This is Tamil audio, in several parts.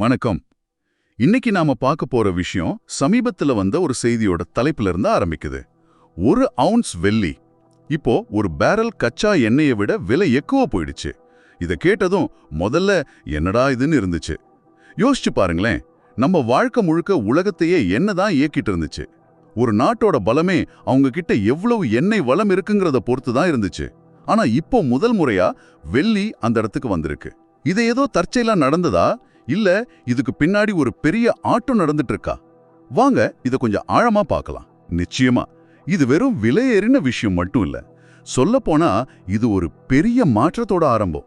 வணக்கம். இன்னைக்கு நாம பார்க்க போற விஷயம் சமீபத்துல வந்த ஒரு செய்தியோட தலைப்புல இருந்து ஆரம்பிக்குது. ஒரு அவுன்ஸ் வெள்ளி. இப்போ ஒரு பேரல் கச்சா எண்ணெயை விட விலை எக்குவ போயிடுச்சு. இத கேட்டதும் முதல்ல என்னடா இதுன்னு இருந்துச்சு. யோசிச்சு பாருங்களேன். நம்ம வாழ்க்கை முழுக்க உலகத்தையே என்னதான் இயக்கிட்டு இருந்துச்சு. ஒரு நாட்டோட பலமே அவங்க கிட்ட எவ்வளவு எண்ணெய் வளம் இருக்குங்கிறத பொறுத்து தான் இருந்துச்சு. ஆனா இப்போ முதல் முறையா வெள்ளி அந்த இடத்துக்கு வந்திருக்கு. இது ஏதோ தற்செயலா நடந்ததா? இல்ல இதுக்கு பின்னாடி ஒரு பெரிய ஆட்டம் நடந்துட்டு இருக்கா வாங்க இத கொஞ்சம் ஆழமா பார்க்கலாம் நிச்சயமா இது வெறும் விலையேறின விஷயம் மட்டும் இல்ல. சொல்லப்போனா இது ஒரு பெரிய மாற்றத்தோட ஆரம்பம்.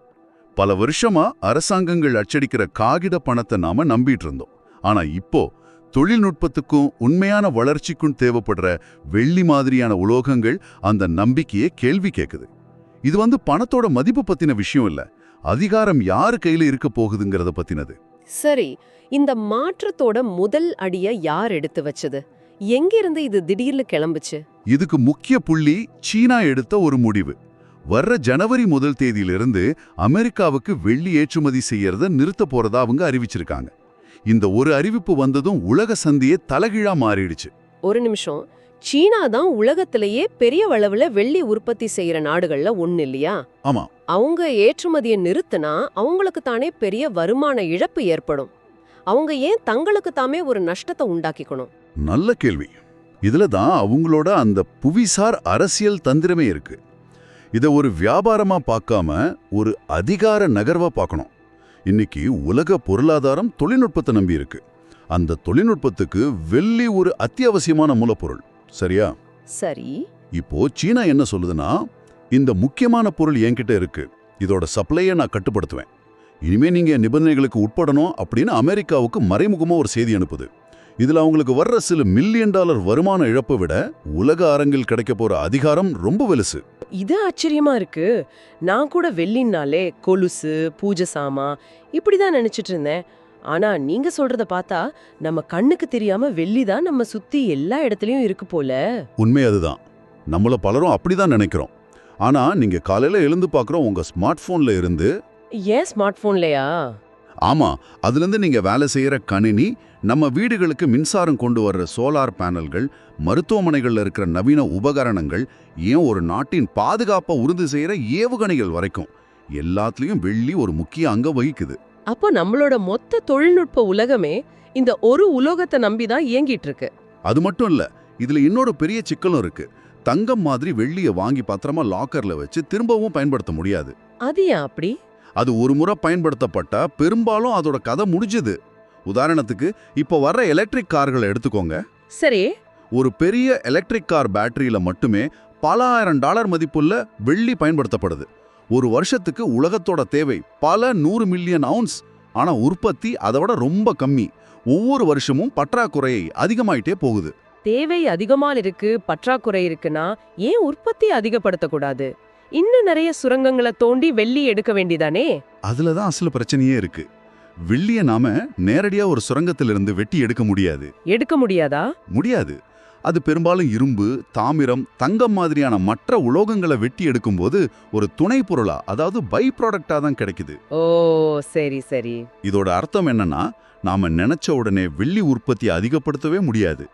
பல வருஷமா அரசாங்கங்கள் அச்சடிக்கிற காகித பணத்தை நாம நம்பிட்டு இருந்தோம் ஆனா இப்போ தொழில்நுட்பத்துக்கும் உண்மையான வளர்ச்சிக்கும் தேவைப்படுற வெள்ளி மாதிரியான உலோகங்கள் அந்த நம்பிக்கையை கேள்வி கேட்குது இது வந்து பணத்தோட மதிப்பு பத்தின விஷயம் இல்ல. அதிகாரம் யாரு கையில இருக்க போகுதுங்கிறத பத்தினது. சரி இந்த மாற்றத்தோட முதல் அடிய யார் எடுத்து வச்சது? எங்கிருந்து இது திடீர்னு கிளம்புச்சு? இதுக்கு முக்கிய புள்ளி சீனா எடுத்த ஒரு முடிவு. வர்ற ஜனவரி முதல் தேதியிலிருந்து அமெரிக்காவுக்கு வெள்ளி ஏற்றுமதி செய்யறத நிறுத்த போறதா அவங்க அறிவிச்சிருக்காங்க. இந்த ஒரு அறிவிப்பு வந்ததும் உலக சந்தையே தலகிழா மாறிடுச்சு. ஒரு நிமிஷம். சீனா தான் உலகத்திலேயே பெரிய அளவுல வெள்ளி உற்பத்தி செய்யற நாடுகள்ல ஒண்ணு இல்லையா? ஆமா. அவங்க ஏற்றுமதியை நிறுத்தினா அவங்களுக்கு தானே பெரிய வருமான இழப்பு ஏற்படும். அவங்க ஏன் தங்களுக்கு தாமே ஒரு நஷ்டத்தை உண்டாக்கிக்கணும்? நல்ல கேள்வி. இதுல தான் அவங்களோட அந்த புவிசார் அரசியல் தந்திரமே இருக்கு. இத ஒரு வியாபாரமா பார்க்காம ஒரு அதிகார நகர்வா பார்க்கணும். இன்னைக்கு உலக பொருளாதாரம் தொழில்நுட்பத்தை நம்பி இருக்கு. அந்த தொழில்நுட்பத்துக்கு வெள்ளி ஒரு அத்தியாவசியமான மூலப்பொருள். சரியா? சரி. இப்போ சீனா என்ன சொல்லுதுன்னா இந்த முக்கியமான பொருள் என்கிட்ட இருக்கு. இதோட சப்ளையை நான் கட்டுப்படுத்துவேன். இனிமே நீங்க நிபந்தனைகளுக்கு உட்படணும் அப்படின்னு அமெரிக்காவுக்கு மறைமுகமா ஒரு செய்தி அனுப்புது. இதுல அவங்களுக்கு வர்ற சில மில்லியன் டாலர் வருமான இழப்பை விட உலக அரங்கில் கிடைக்க போற அதிகாரம் ரொம்ப வெலுசு. இது ஆச்சரியமா இருக்கு. நான் கூட வெள்ளினாலே கொலுசு பூஜை சாமா இப்படிதான் நினைச்சிட்டு இருந்தேன். ஆனா நீங்க சொல்றத பார்த்தா நம்ம கண்ணுக்கு தெரியாம வெள்ளி தான் நம்ம சுத்தி எல்லா இடத்துலயும் இருக்கு போல. உண்மை அதுதான். நம்மள பலரும் அப்படிதான் நினைக்கிறோம். ஆனா நீங்க காலையில எழுந்து பார்க்குறோம் உங்க ஸ்மார்ட் போன்ல இருந்து ஏன் ஸ்மார்ட் போன்லயா ஆமா அதுலேருந்து நீங்க வேலை செய்யற கணினி நம்ம வீடுகளுக்கு மின்சாரம் கொண்டு வர்ற சோலார் பேனல்கள் மருத்துவமனைகள்ல இருக்கிற நவீன உபகரணங்கள் ஏன் ஒரு நாட்டின் பாதுகாப்பை உறுதி செய்யற ஏவுகணைகள் வரைக்கும்? எல்லாத்துலயும் வெள்ளி ஒரு முக்கிய அங்கம் வகிக்குது. அப்போ நம்மளோட மொத்த தொழில்நுட்ப உலகமே இந்த ஒரு உலோகத்தை நம்பி தான் இயங்கிட்டு இருக்கு அது மட்டும் இல்ல இதுல இன்னொரு பெரிய சிக்கலும் இருக்கு. தங்கம் மாதிரி வெள்ளியை வாங்கி பத்திரமா லாக்கர்ல வச்சு திரும்பவும் பயன்படுத்த முடியாது. அது ஏன் அப்படி? அது ஒரு முறை பயன்படுத்தப்பட்டா பெரும்பாலும் அதோட கதை முடிஞ்சது. உதாரணத்துக்கு இப்போ வர்ற எலக்ட்ரிக் கார்களை எடுத்துக்கோங்க. சரி. ஒரு பெரிய எலக்ட்ரிக் கார் பேட்டரியில மட்டுமே பல ஆயிரம் டாலர் மதிப்புள்ள வெள்ளி பயன்படுத்தப்படுது. ஒரு வருஷத்துக்கு உலகத்தோட தேவை. பல நூறு மில்லியன் அவுன்ஸ். ஆனா உற்பத்தி அதை விட ரொம்ப கம்மி. ஒவ்வொரு வருஷமும் பற்றாக்குறையை அதிகமாயிட்டே போகுது. தேவை அதிகமா இருக்கு பற்றாக்குறை இருக்குன்னா ஏன் உற்பத்தி அதிகப்படுத்தக்கூடாது? இன்னும் நிறைய சுரங்கங்களை தோண்டி வெள்ளி எடுக்க வேண்டிதானே? அதுல தான் அசல் பிரச்சனையே இருக்கு. வெள்ளிய நாம நேரடியா ஒரு சுரங்கத்திலிருந்து வெட்டி எடுக்க முடியாது. எடுக்க முடியாதா? முடியாது. அது பெரும்பாலும் இரும்பு தாமிரம் தங்கம் மாதிரியான மற்ற உலோகங்களை வெட்டி எடுக்கும்போது ஒரு துணை பொருளா அதாவது பை ப்ராடக்டா தான் கிடைக்குது. ஓ சரி சரி. இதோட அர்த்தம் என்னன்னா நாம நினைச்ச உடனே வெள்ளி உற்பத்தியை அதிகப்படுத்தவே முடியாது.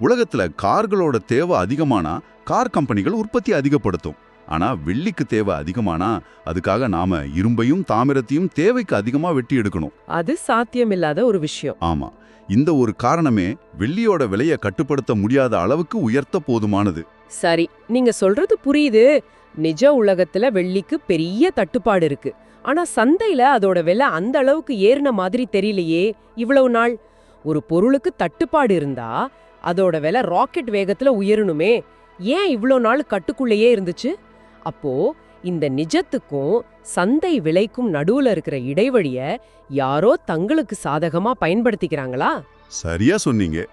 உலகத்துல கார்களோட தேவை அதிகமானா கார் கம்பெனிகள் உற்பத்தி அதிகப்படுத்தும். ஆனா வெள்ளிக்கு தேவை அதிகமானா அதுக்காக நாம இரும்பையும் தாமிரத்தையும் தேவைக்கு அதிகமா வெட்டி எடுக்கணும். அது சாத்தியமில்லாத ஒரு விஷயம். ஆமா. இந்த ஒரு காரணமே வெள்ளியோட விலையை கட்டுப்படுத்த முடியாத அளவுக்கு உயர்த்த போதுமானது. சரி நீங்க சொல்றது புரியுது. நிஜ உலகத்துல வெள்ளிக்கு பெரிய தட்டுப்பாடு இருக்கு. ஆனா சந்தையில அதோட விலை அந்த அளவுக்கு ஏறின மாதிரி தெரியலையே. இவ்வளவு நாள். ஒரு பொருளுக்கு தட்டுப்பாடு இருந்தா அதோட விலை ராக்கெட் வேகத்துல உயரணுமே. ஏன் இவ்வளவு நாள் கட்டுக்குள்ளேயே இருந்துச்சு? அப்போ இந்த நிஜத்துக்கும் சந்தை விலைக்கும் நடுவுல இருக்கிற இடைவெளிய யாரோ தங்களுக்கு சாதகமா பயன்படுத்திக்கிறாங்களா? சரியா சொன்னீங்க.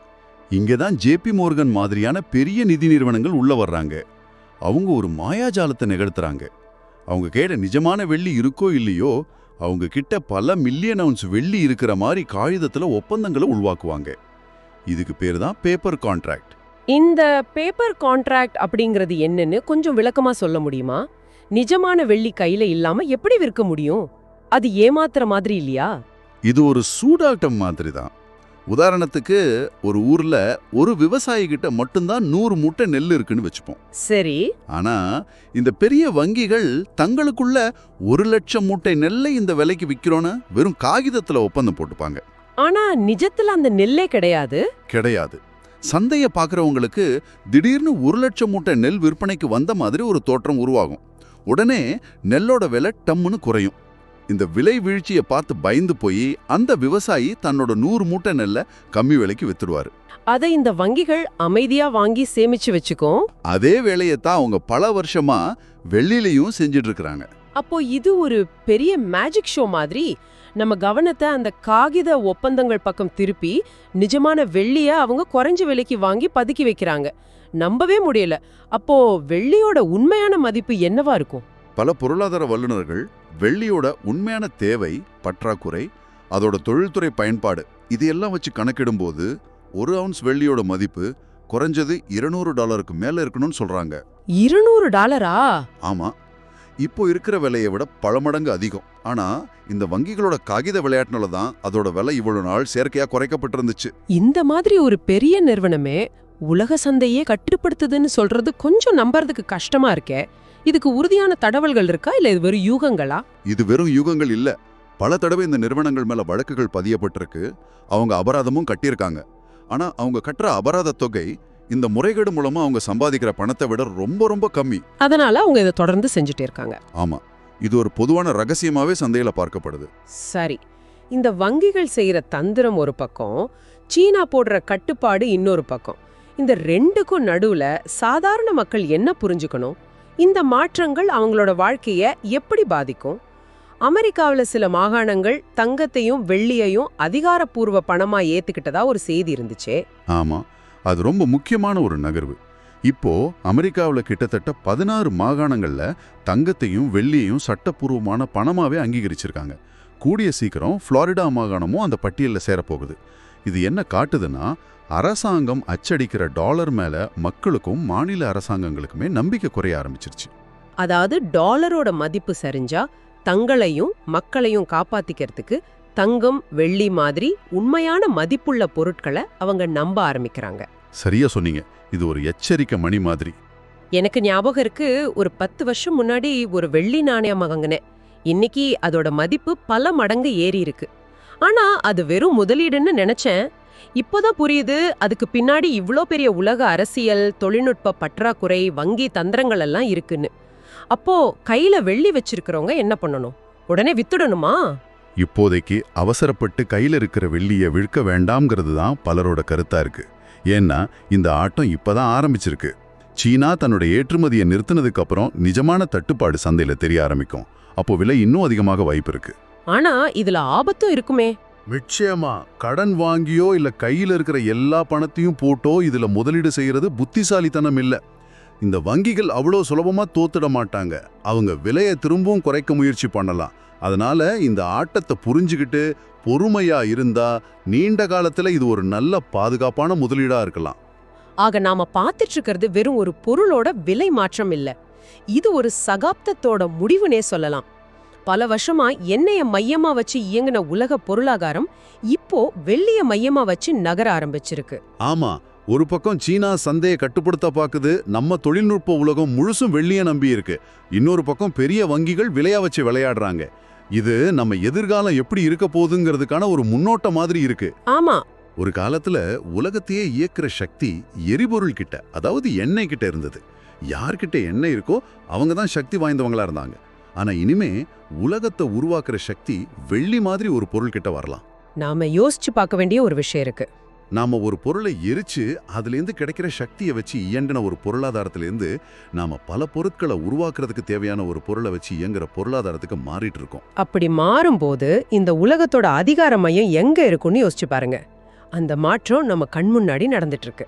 இங்க தான் ஜேபி மோர்கன் மாதிரியான பெரிய நிதி நிறுவனங்கள் உள்ள வர்றாங்க. அவங்க ஒரு மாயாஜாலத்தை நிகழ்த்துறாங்க. அவங்க கேட்ட நிஜமான வெள்ளி இருக்கோ இல்லையோ அவங்க கிட்ட பல மில்லியன் அவுன்ஸ் வெள்ளி இருக்கிற மாதிரி காகிதத்துல ஒப்பந்தங்களை உருவாக்குவாங்க. இதுக்கு பேர் தான் பேப்பர் கான்ட்ராக்ட் இந்த பேப்பர் கான்ட்ராக்ட் அப்படிங்கிறது என்னன்னு கொஞ்சம் விளக்கமா சொல்ல முடியுமா? நிஜமான வெள்ளி கையில இல்லாம எப்படி விற்க முடியும்? அது ஏமாத்துற மாதிரி இல்லையா? இது ஒரு சூதாட்டம் மாதிரி தான் உதாரணத்துக்கு ஒரு ஊர்ல ஒரு விவசாயி கிட்ட மட்டும்தான் நூறு மூட்டை நெல் இருக்குன்னு வச்சுப்போம். சரி. ஆனா இந்த பெரிய வங்கிகள் தங்களுக்குள்ள ஒரு லட்சம் மூட்டை நெல்லை இந்த விலைக்கு விக்கிறோன்னு வெறும் காகிதத்துல ஒப்பந்தம் போட்டுப்பாங்க. ஆனா நிஜத்துல அந்த நெல்லே கிடையாது? கிடையாது. சந்தையை பார்க்குறவங்களுக்கு திடீர்னு ஒரு லட்சம் மூட்டை நெல் விற்பனைக்கு வந்த மாதிரி ஒரு தோற்றம் உருவாகும். உடனே நெல்லோட விலை டம்முன்னு குறையும். இந்த விலை வீழ்ச்சியை பார்த்து பயந்து போய் அந்த விவசாயி தன்னோட நூறு மூட்டை நெல்லை கம்மி விலைக்கு வித்துடுவாரு. அதை இந்த வங்கிகள் அமைதியா வாங்கி சேமிச்சு வச்சுக்கும்? அதே வேலையை தான் அவங்க பல வருஷமா வெள்ளிலையும் செஞ்சிட்டு இருக்கிறாங்க. அப்போ இது ஒரு பெரிய மேஜிக் ஷோ மாதிரி நம்ம கவனத்தை அந்த காகித ஒப்பந்தங்கள் பக்கம் திருப்பி நிஜமான வெள்ளிய அவங்க குறைஞ்ச விலைக்கு வாங்கி பதுக்கி வைக்கிறாங்க. நம்பவே முடியல. அப்போ வெள்ளியோட உண்மையான மதிப்பு என்னவா இருக்கும்? பல பொருளாதார வல்லுநர்கள் வெள்ளியோட உண்மையான தேவை பற்றாக்குறை அதோட தொழில்துறை பயன்பாடு இதையெல்லாம் வச்சு கணக்கிடும்போது ஒரு அவுன்ஸ் வெள்ளியோட மதிப்பு குறைஞ்சது இருநூறு டாலருக்கு மேல இருக்கணும்னு சொல்றாங்க. இருநூறு டாலரா? ஆமா. இப்போ இருக்கிற விலையை விட பல மடங்கு அதிகம். ஆனா இந்த வங்கிகளோட காகித விளையாட்டுனால தான் அதோட விலை இவ்வளவு நாள் செயற்கையா குறைக்கப்பட்டிருந்துச்சு. இந்த மாதிரி ஒரு பெரிய நிறுவனமே உலக சந்தையே கட்டுப்படுத்துதுன்னு சொல்றது கொஞ்சம் நம்புறதுக்கு கஷ்டமா இருக்கே. இதுக்கு உறுதியான தடவல்கள் இருக்கா? இல்ல இது வெறும் யூகங்களா? இது வெறும் யுகங்கள் இல்ல. பல தடவை இந்த நிறுவனங்கள் மேல வழக்குகள் பதியப்பட்டிருக்கு. அவங்க அபராதமும் கட்டியிருக்காங்க. ஆனா அவங்க கட்டுற அபராத தொகை இந்த முறைகேடு மூலமா அவங்க சம்பாதிக்கிற பணத்தை விட ரொம்ப ரொம்ப கம்மி. அதனால அவங்க இதை தொடர்ந்து செஞ்சுட்டே இருக்காங்க. ஆமா. இது ஒரு பொதுவான ரகசியமாவே சந்தையில பார்க்கப்படுது. சரி. இந்த வங்கிகள் செய்யற தந்திரம் ஒரு பக்கம் சீனா போடுற கட்டுப்பாடு இன்னொரு பக்கம். இந்த ரெண்டுக்கும் நடுவுல சாதாரண மக்கள் என்ன புரிஞ்சுக்கணும்? இந்த மாற்றங்கள் அவங்களோட வாழ்க்கைய எப்படி பாதிக்கும்? அமெரிக்காவுல சில மாகாணங்கள் தங்கத்தையும் வெள்ளியையும் அதிகாரப்பூர்வ பணமா ஏத்துக்கிட்டதா ஒரு செய்தி இருந்துச்சே. ஆமா. அது ரொம்ப முக்கியமான ஒரு நகர்வு. இப்போ அமெரிக்காவில் கிட்டத்தட்ட பதினாறு மாகாணங்களில் தங்கத்தையும் வெள்ளியையும் சட்டப்பூர்வமான பணமாகவே அங்கீகரிச்சிருக்காங்க. கூடிய சீக்கிரம் ஃப்ளாரிடா மாகாணமும் அந்த பட்டியலில் சேரப்போகுது. இது என்ன காட்டுதுன்னா அரசாங்கம் அச்சடிக்கிற டாலர் மேலே மக்களுக்கும் மாநில அரசாங்கங்களுக்குமே நம்பிக்கை குறைய ஆரம்பிச்சிருச்சு. அதாவது டாலரோட மதிப்பு சரிஞ்சா தங்களையும் மக்களையும் காப்பாத்திக்கிறதுக்கு தங்கம் வெள்ளி மாதிரி உண்மையான மதிப்புள்ள பொருட்களை அவங்க நம்ப ஆரம்பிக்கிறாங்க. சரியா சொன்னீங்க. இது ஒரு எச்சரிக்கை மணி மாதிரி. எனக்கு ஞாபகம் இருக்கு ஒரு பத்து வருஷம் முன்னாடி ஒரு வெள்ளி நாணயம் வாங்கினேன். இன்னைக்கு அதோட மதிப்பு பல மடங்கு ஏறி இருக்கு. ஆனா அது வெறும் முதலீடுன்னு நினைச்சேன். இப்போதான் புரியுது அதுக்கு பின்னாடி இவ்ளோ பெரிய உலக அரசியல் தொழில்நுட்ப பற்றாக்குறை வங்கி தந்திரங்கள் எல்லாம் இருக்குன்னு. அப்போ கையில வெள்ளி வச்சிருக்கிறவங்க என்ன பண்ணணும்? உடனே வித்துடணுமா? இப்போதைக்கு அவசரப்பட்டு கையில இருக்கிற வெள்ளியை விற்க வேண்டாம்ங்கிறது தான் பலரோட கருத்தா இருக்கு. ஏன்னா இந்த ஆட்டம் இப்பதான் ஆரம்பிச்சிருக்கு. சீனா தன்னோட ஏற்றுமதியை நிறுத்தினதுக்கு அப்புறம் நிஜமான தட்டுப்பாடு சந்தையில தெரிய ஆரம்பிக்கும். அப்போ விலை இன்னும் அதிகமாக வாய்ப்பு இருக்கு. ஆனா இதுல ஆபத்தும் இருக்குமே. நிச்சயமா. கடன் வாங்கியோ இல்ல கையில இருக்கிற எல்லா பணத்தையும் போட்டோ இதுல முதலீடு செய்யறது புத்திசாலித்தனம் இல்ல. இந்த வங்கிகள் அவ்வளோ சுலபமா தோத்துட மாட்டாங்க. அவங்க விலையை திரும்பவும் குறைக்க முயற்சி பண்ணலாம். அதனால இந்த ஆட்டத்தை புரிஞ்சுக்கிட்டு பொறுமையா இருந்தா நீண்ட காலத்துல இது ஒரு நல்ல பாதுகாப்பான முதலீடா இருக்கலாம். ஆக நாம பார்த்துட்டு இருக்கிறது வெறும் ஒரு பொருளோட விலை மாற்றம் இல்ல. இது ஒரு சகாப்தத்தோட முடிவுனே சொல்லலாம். பல வருஷமா எண்ணெய மையமா வச்சு இயங்கின உலக பொருளாதாரம் இப்போ வெள்ளிய மையமா வச்சு நகர ஆரம்பிச்சிருக்கு. ஆமா ஒரு பக்கம் சீனா சந்தையை கட்டுப்படுத்த பாக்குது நம்ம தொழில்நுட்ப உலகம் முழுசும் வெள்ளிய நம்பி இருக்கு இன்னொரு பக்கம் பெரிய வங்கிகள் விலையா வச்சு விளையாடுறாங்க. இது நம்ம எதிர்காலம் எப்படி இருக்க போகுதுங்கிறதுக்கான ஒரு முன்னோட்ட மாதிரி இருக்கு. ஆமா. ஒரு காலத்துல உலகத்தையே இயக்குற சக்தி எரிபொருள் கிட்ட அதாவது எண்ணெய் கிட்ட இருந்தது. யார்கிட்ட எண்ணெய் இருக்கோ அவங்க தான் சக்தி வாய்ந்தவங்களா இருந்தாங்க. ஆனா இனிமே உலகத்தை உருவாக்குற சக்தி வெள்ளி மாதிரி ஒரு பொருள் கிட்ட வரலாம். நாம யோசிச்சு பார்க்க வேண்டிய ஒரு விஷயம் இருக்கு. நாம ஒரு பொருளை எரிச்சு அதுலேருந்து கிடைக்கிற சக்தியை வச்சு இயங்கின ஒரு பொருளாதாரத்திலேருந்து நாம பல பொருட்களை உருவாக்குறதுக்கு தேவையான ஒரு பொருளை வச்சு இயங்குற பொருளாதாரத்துக்கு மாறிட்டு இருக்கோம். அப்படி மாறும்போது இந்த உலகத்தோட அதிகார மையம் எங்க இருக்கும்னு யோசிச்சு பாருங்க. அந்த மாற்றம் நம்ம கண் முன்னாடி நடந்துட்டு இருக்கு.